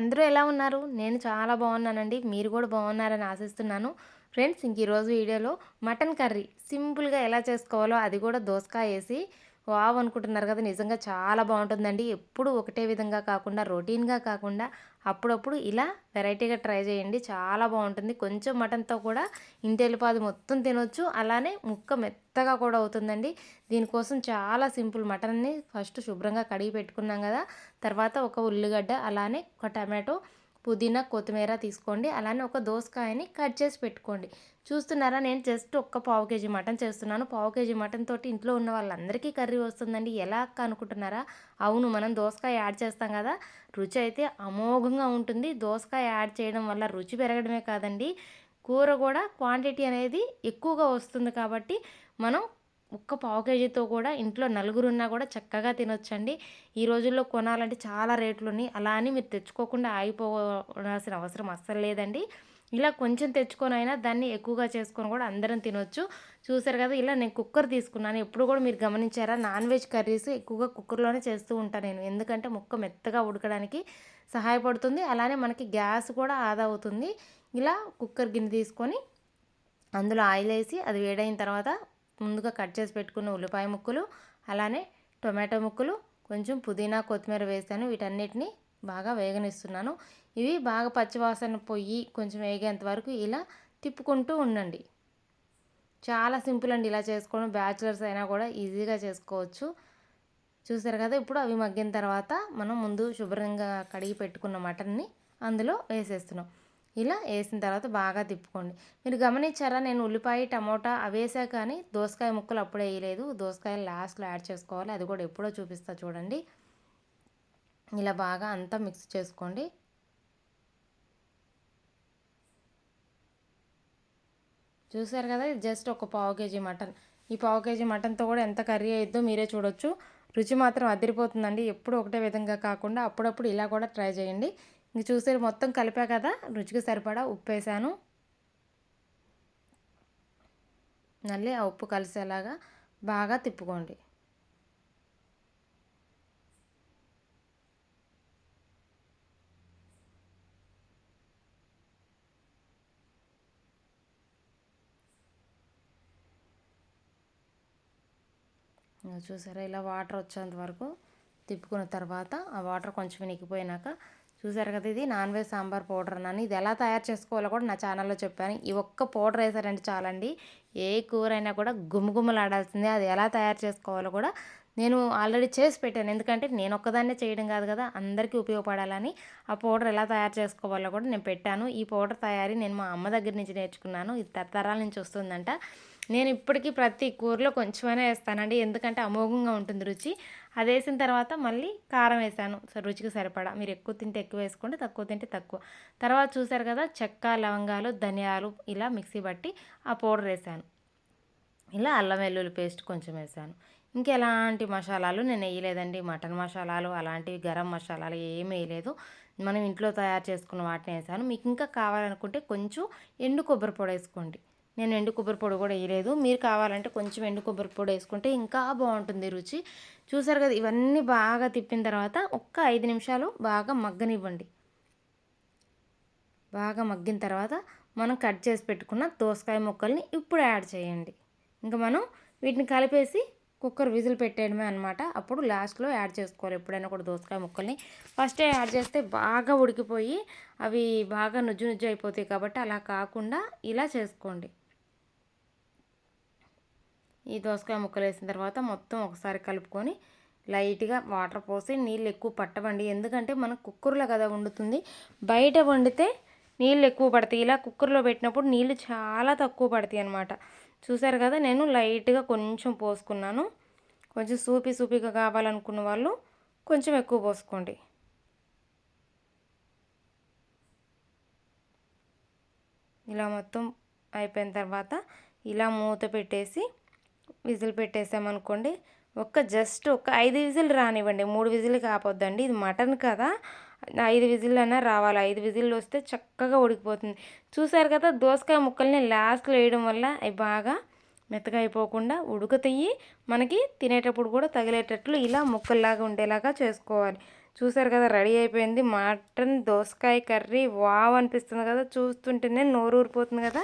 అందరూ ఎలా ఉన్నారు? నేను చాలా బాగున్నానండి. మీరు కూడా బాగున్నారని ఆశిస్తున్నాను. ఫ్రెండ్స్ ఇంక ఈరోజు వీడియోలో మటన్ కర్రీ సింపుల్గా ఎలా చేసుకోవాలో అది కూడా దోసకాయ వేసి వావ్ అనుకుంటున్నారు కదా నిజంగా చాలా బాగుంటుందండి. ఎప్పుడు ఒకటే విధంగా కాకుండా రొటీన్గా కాకుండా అప్పుడప్పుడు ఇలా వెరైటీగా ట్రై చేయండి. చాలా బాగుంటుంది. కొంచెం మటన్తో కూడా ఇంటెల్లిపాది మొత్తం తినొచ్చు. అలానే ముక్క మెత్తగా కూడా అవుతుందండి. దీనికోసం చాలా సింపుల్ మటన్ని ఫస్ట్ శుభ్రంగా కడిగి పెట్టుకున్నాం కదా. తర్వాత ఒక ఉల్లిగడ్డ అలానే ఒక టమాటో పుదీనా కొత్తిమీర తీసుకోండి. అలానే ఒక దోసకాయని కట్ చేసి పెట్టుకోండి. చూస్తున్నారా? నేను జస్ట్ ఒక్క పావు కేజీ మటన్ చేస్తున్నాను. పావు కేజీ మటన్ తోటి ఇంట్లో ఉన్న వాళ్ళందరికీ కర్రీ వస్తుందండి. ఎలా అక్క అనుకుంటున్నారా? అవును మనం దోసకాయ యాడ్ చేస్తాం కదా. రుచి అయితే అమోఘంగా ఉంటుంది. దోసకాయ యాడ్ చేయడం వల్ల రుచి పెరగడమే కాదండి. కూర కూడా క్వాంటిటీ అనేది ఎక్కువగా వస్తుంది కాబట్టి మనం ఒక్క పావు కేజీతో కూడా ఇంట్లో నలుగురు ఉన్నా కూడా చక్కగా తినొచ్చండి. ఈ రోజుల్లో కొనాలంటే చాలా రేట్లు ఉన్నాయి అలా అని మీరు తెచ్చుకోకుండా ఆగిపోవాల్సిన అవసరం అస్సలు లేదండి. ఇలా కొంచెం తెచ్చుకొని అయినా దాన్ని ఎక్కువగా చేసుకొని కూడా అందరం తినొచ్చు. చూసారు కదా ఇలా నేను కుక్కర్ తీసుకున్నాను. ఎప్పుడు కూడా మీరు గమనించారా నాన్ వెజ్ కర్రీస్ ఎక్కువగా కుక్కర్లోనే చేస్తూ ఉంటాను నేను. ఎందుకంటే ముక్క మెత్తగా ఉడకడానికి సహాయపడుతుంది. అలానే మనకి గ్యాస్ కూడా ఆదా అవుతుంది. ఇలా కుక్కర్ గిన్నె తీసుకొని అందులో ఆయిల్ వేసి అది వేడైన తర్వాత ముందుగా కట్ చేసి పెట్టుకున్న ఉల్లిపాయ ముక్కలు అలానే టొమాటో ముక్కలు కొంచెం పుదీనా కొత్తిమీర వేసాను. వీటన్నిటిని బాగా వేగనిస్తున్నాను. ఇవి బాగా పచ్చివాసన పొయ్యి కొంచెం వేగేంత వరకు ఇలా తిప్పుకుంటూ ఉండండి. చాలా సింపుల్ అండి ఇలా చేసుకోవడం. బ్యాచిలర్స్ అయినా కూడా ఈజీగా చేసుకోవచ్చు. చూసారు కదా ఇప్పుడు అవి మగ్గిన తర్వాత మనం ముందు శుభ్రంగా కడిగి పెట్టుకున్న మటన్ని అందులో వేసేస్తున్నాం. ఇలా వేసిన తర్వాత బాగా తిప్పుకోండి. మీరు గమనించారా? నేను ఉల్లిపాయ టమోటా అవేసా కానీ దోసకాయ ముక్కలు అప్పుడే వేయలేదు. దోసకాయలు లాస్ట్లో యాడ్ చేసుకోవాలి. అది కూడా ఎప్పుడో చూపిస్తా చూడండి. ఇలా బాగా అంతా మిక్స్ చేసుకోండి. చూసారు కదా? ఇది జస్ట్ ఒక పావు కేజీ మటన్. ఈ పావు కేజీ మటన్తో కూడా ఎంత కర్రీ అయిద్దో మీరే చూడొచ్చు. రుచి మాత్రం అదిరిపోతుందండి. ఎప్పుడు ఒకటే విధంగా కాకుండా అప్పుడప్పుడు ఇలా కూడా ట్రై చేయండి. ఇంక చూసారు మొత్తం కలిపా కదా రుచికి సరిపడా ఉప్పు వేసాను మళ్ళీ ఆ ఉప్పు కలిసేలాగా బాగా తిప్పుకోండి. చూసారా ఇలా వాటర్ వచ్చేంత వరకు తిప్పుకున్న తర్వాత ఆ వాటర్ కొంచెం నిక్కిపోయినాక చూసారు కదా ఇది? నాన్ వెజ్ సాంబార్ పౌడర్ అన్నాను. ఇది ఎలా తయారు చేసుకోవాలో కూడా నా ఛానల్లో చెప్పాను. ఈ ఒక్క పౌడర్ వేసారంటే చాలండి. ఏ కూర అయినా కూడా గుమగుమలాడాల్సిందే. అది ఎలా తయారు చేసుకోవాలో కూడా నేను ఆల్రెడీ చేసి పెట్టాను. ఎందుకంటే నేను ఒక్కదాన్నే చేయడం కాదు కదా అందరికీ ఉపయోగపడాలని ఆ పౌడర్ ఎలా తయారు చేసుకోవాలో కూడా నేను పెట్టాను. ఈ పౌడర్ తయారీ నేను మా అమ్మ దగ్గర నుంచి నేర్చుకున్నాను. ఇది తరతరాల నుంచి వస్తుందంట. నేను ఇప్పటికీ ప్రతి కూరలో కొంచెమైనా వేస్తానండి. ఎందుకంటే అమోఘంగా ఉంటుంది రుచి. అది వేసిన తర్వాత మళ్ళీ కారం వేసాను. రుచికి సరిపడా. మీరు ఎక్కువ తింటే ఎక్కువ వేసుకోండి తక్కువ తింటే తక్కువ. తర్వాత చూసారు కదా చెక్క లవంగాలు ధనియాలు ఇలా మిక్సీ బట్టి ఆ పౌడర్ వేసాను. ఇలా అల్లం వెల్లుల్లి పేస్ట్ కొంచెం వేసాను. ఇంకెలాంటి మసాలాలు నేను వేయలేదండి. మటన్ మసాలాలు అలాంటివి గరం మసాలాలు ఏమి వేయలేదు. మనం ఇంట్లో తయారు చేసుకున్న వాటిని వేసాను. మీకు ఇంకా కావాలనుకుంటే కొంచెం ఎండు కొబ్బరి పొడి వేసుకోండి. నేను ఎండు కొబ్బరి పొడి కూడా వేయలేదు. మీరు కావాలంటే కొంచెం ఎండు కొబ్బరి పొడి వేసుకుంటే ఇంకా బాగుంటుంది రుచి. చూసారు కదా ఇవన్నీ బాగా తిప్పిన తర్వాత ఒక్క ఐదు నిమిషాలు బాగా మగ్గనివ్వండి. బాగా మగ్గిన తర్వాత మనం కట్ చేసి పెట్టుకున్న దోసకాయ ముక్కల్ని ఇప్పుడు యాడ్ చేయండి. ఇంకా మనం వీటిని కలిపేసి కుక్కర్ విజిల్ పెట్టేయడమే అనమాట అప్పుడు లాస్ట్లో యాడ్ చేసుకోవాలి. ఎప్పుడైనా కూడా దోసకాయ ముక్కల్ని. ఫస్టే యాడ్ చేస్తే బాగా ఉడికిపోయి అవి బాగా నుజ్జు నుజ్జు అయిపోతాయి కాబట్టి అలా కాకుండా ఇలా చేసుకోండి. ఈ దోసకాయ ముక్కలు వేసిన తర్వాత మొత్తం ఒకసారి కలుపుకొని లైట్గా వాటర్ పోసి నీళ్ళు ఎక్కువ పట్టవండి. ఎందుకంటే మనం కుక్కర్లో కదా వండుతుంది. బయట వండితే నీళ్ళు ఎక్కువ పడతాయి. ఇలా కుక్కర్లో పెట్టినప్పుడు నీళ్ళు చాలా తక్కువ పడతాయి అనమాట చూసారు కదా నేను లైట్గా కొంచెం పోసుకున్నాను. కొంచెం సూపి సూపిగా కావాలనుకున్న వాళ్ళు కొంచెం ఎక్కువ పోసుకోండి. ఇలా మొత్తం అయిపోయిన తర్వాత ఇలా మూత పెట్టేసి విజిల్ పెట్టేసామనుకోండి ఒక్క జస్ట్ ఒక ఐదు విజిల్ రానివ్వండి. మూడు విజిల్ కాపోద్దండి. ఇది మటన్ కదా. ఐదు విజిల్ అయినా రావాలి. ఐదు విజిల్లు వస్తే చక్కగా ఉడికిపోతుంది. చూసారు కదా దోసకాయ ముక్కల్ని లాస్ట్లో వేయడం వల్ల అవి బాగా మెత్తగా అయిపోకుండా ఉడుకుతాయి. మనకి తినేటప్పుడు కూడా తగిలేటట్లు ఇలా ముక్కల్లాగా ఉండేలాగా చేసుకోవాలి. చూసారు కదా రెడీ అయిపోయింది. మటన్ దోసకాయ కర్రీ వావ్ అనిపిస్తుంది కదా చూస్తుంటేనే నోరు ఊరిపోతుంది కదా.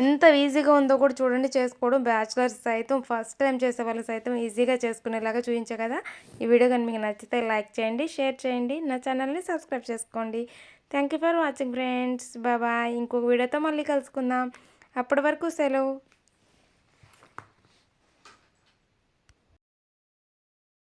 ఎంత ఈజీగా ఉందో కూడా చూడండి చేసుకోవడం బ్యాచిలర్స్ సైతం ఫస్ట్ టైం చేసే వాళ్ళు సైతం ఈజీగా చేసుకునేలాగా చూపించే కదా. ఈ వీడియో కానీ మీకు నచ్చితే లైక్ చేయండి షేర్ చేయండి నా ఛానల్ని సబ్స్క్రైబ్ చేసుకోండి. Thank you for watching friends. బాబాయ్ ఇంకొక వీడియోతో మళ్ళీ కలుసుకుందాం. అప్పటి వరకు సెలవు.